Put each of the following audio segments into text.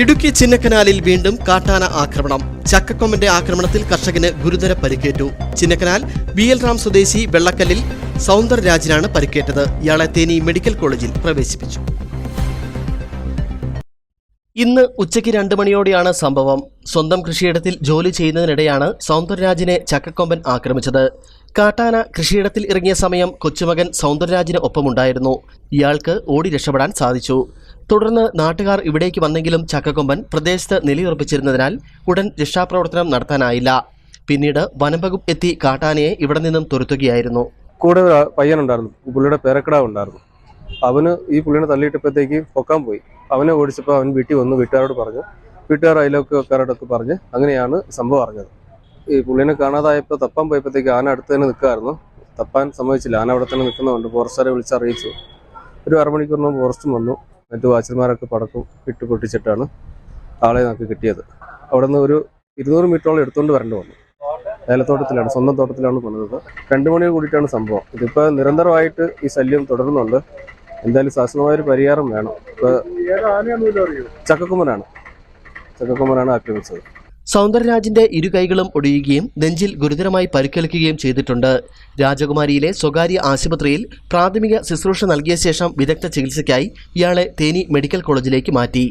ഇടുക്കി ചിന്നക്കനാലിൽ വീണ്ടും കാട്ടാന ആക്രമണം. ചക്കക്കൊമ്പന്റെ ആക്രമണത്തിൽ കർഷകന് ഗുരുതര പരിക്കേറ്റു. ചിന്നക്കനാൽ ബി എൽ റാം സ്വദേശി വെള്ളക്കല്ലിൽ സൗന്ദർരാജിനാണ് പരിക്കേറ്റത്. ഇയാളെ തേനി മെഡിക്കൽ കോളേജിൽ പ്രവേശിപ്പിച്ചു. ഇന്ന് ഉച്ചയ്ക്ക് രണ്ട് മണിയോടെയാണ് സംഭവം. സ്വന്തം കൃഷിയിടത്തിൽ ജോലി ചെയ്യുന്നതിനിടെയാണ് സൗന്ദർരാജിനെ ചക്കക്കൊമ്പൻ ആക്രമിച്ചത്. കാട്ടാന കൃഷിയിടത്തിൽ ഇറങ്ങിയ സമയം കൊച്ചുമകൻ സൗന്ദർരാജിന് ഒപ്പമുണ്ടായിരുന്നു. ഇയാൾക്ക് ഓടി രക്ഷപ്പെടാൻ സാധിച്ചു. തുടർന്ന് നാട്ടുകാർ ഇവിടേക്ക് വന്നെങ്കിലും ചക്കക്കൊമ്പൻ പ്രദേശത്ത് നിലയുറപ്പിച്ചിരുന്നതിനാൽ ഉടൻ രക്ഷാപ്രവർത്തനം നടത്താനായില്ല. പിന്നീട് വനംവകുപ്പ് എത്തി കാട്ടാനയെ ഇവിടെ നിന്നും തുരത്തുകയായിരുന്നു. കൂടെ പയ്യനുണ്ടായിരുന്നു. പുള്ളിയുടെ പേരക്കിടാവ് ഉണ്ടായിരുന്നു. അവന് ഈ പുള്ളിനെ തള്ളിയിട്ടപ്പോഴത്തേക്ക് പൊക്കാൻ പോയി. അവനെ ഓടിച്ചപ്പോൾ അവൻ വീട്ടിൽ വന്നു. വീട്ടുകാരോട് പറഞ്ഞു. വീട്ടുകാർ അയലോക്കാരോടൊക്കെ പറഞ്ഞ് അങ്ങനെയാണ് സംഭവം അറിഞ്ഞത്. ഈ പുള്ളിനെ കാണാതായപ്പോൾ തപ്പാൻ പോയപ്പോഴത്തേക്ക് ആന അടുത്ത് തന്നെ നിൽക്കുമായിരുന്നു തപ്പാൻ സമ്മതിച്ചില്ല. ആന അവിടെ തന്നെ നിൽക്കുന്നതുകൊണ്ട് ഫോറസ്റ്റുകാരെ വിളിച്ചറിയിച്ചു. ഒരു അരമണിക്കൂറിനും ഫോറസ്റ്റും വന്നു. മറ്റു വാച്ചർമാരൊക്കെ പടക്കം ഇട്ട് പൊട്ടിച്ചിട്ടാണ് ആളെ നമുക്ക് കിട്ടിയത്. അവിടെ നിന്ന് ഒരു ഇരുന്നൂറ് മീറ്ററോളം എടുത്തുകൊണ്ട് വരേണ്ടി വന്നു. ഏലത്തോട്ടത്തിലാണ് സ്വന്തം തോട്ടത്തിലാണ് പണിതത്. രണ്ടു മണിയോട് കൂടിയിട്ടാണ് സംഭവം. ഇതിപ്പോ നിരന്തരമായിട്ട് ഈ ശല്യം തുടരുന്നുണ്ട്. എന്തായാലും ശാസ്ത്രമായ ഒരു പരിഹാരം വേണം. ഇപ്പൊ ചക്കക്കുമ്മനാണ് ചക്കക്കുമ്മനാണ് ആക്രമിച്ചത്. സൗന്ദരരാജിന്റെ ഇരു കൈകളും ഒടിയുകയും നെഞ്ചിൽ ഗുരുതരമായി പരിക്കേൽക്കുകയും ചെയ്തിട്ടുണ്ട്. രാജകുമാരിയിലെ സ്വകാര്യ ആശുപത്രിയിൽ പ്രാഥമിക ശുശ്രൂഷ നൽകിയ ശേഷം വിദഗ്ധ ചികിത്സയ്ക്കായി ഇയാളെ തേനി മെഡിക്കൽ കോളേജിലേക്ക് മാറ്റി.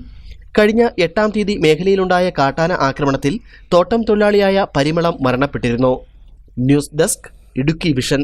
കഴിഞ്ഞ എട്ടാം തീയതി മേഖലയിലുണ്ടായ കാട്ടാന ആക്രമണത്തിൽ തോട്ടം തൊഴിലാളിയായ Parimalam മരണപ്പെട്ടിരുന്നു. News desk Idukki vision.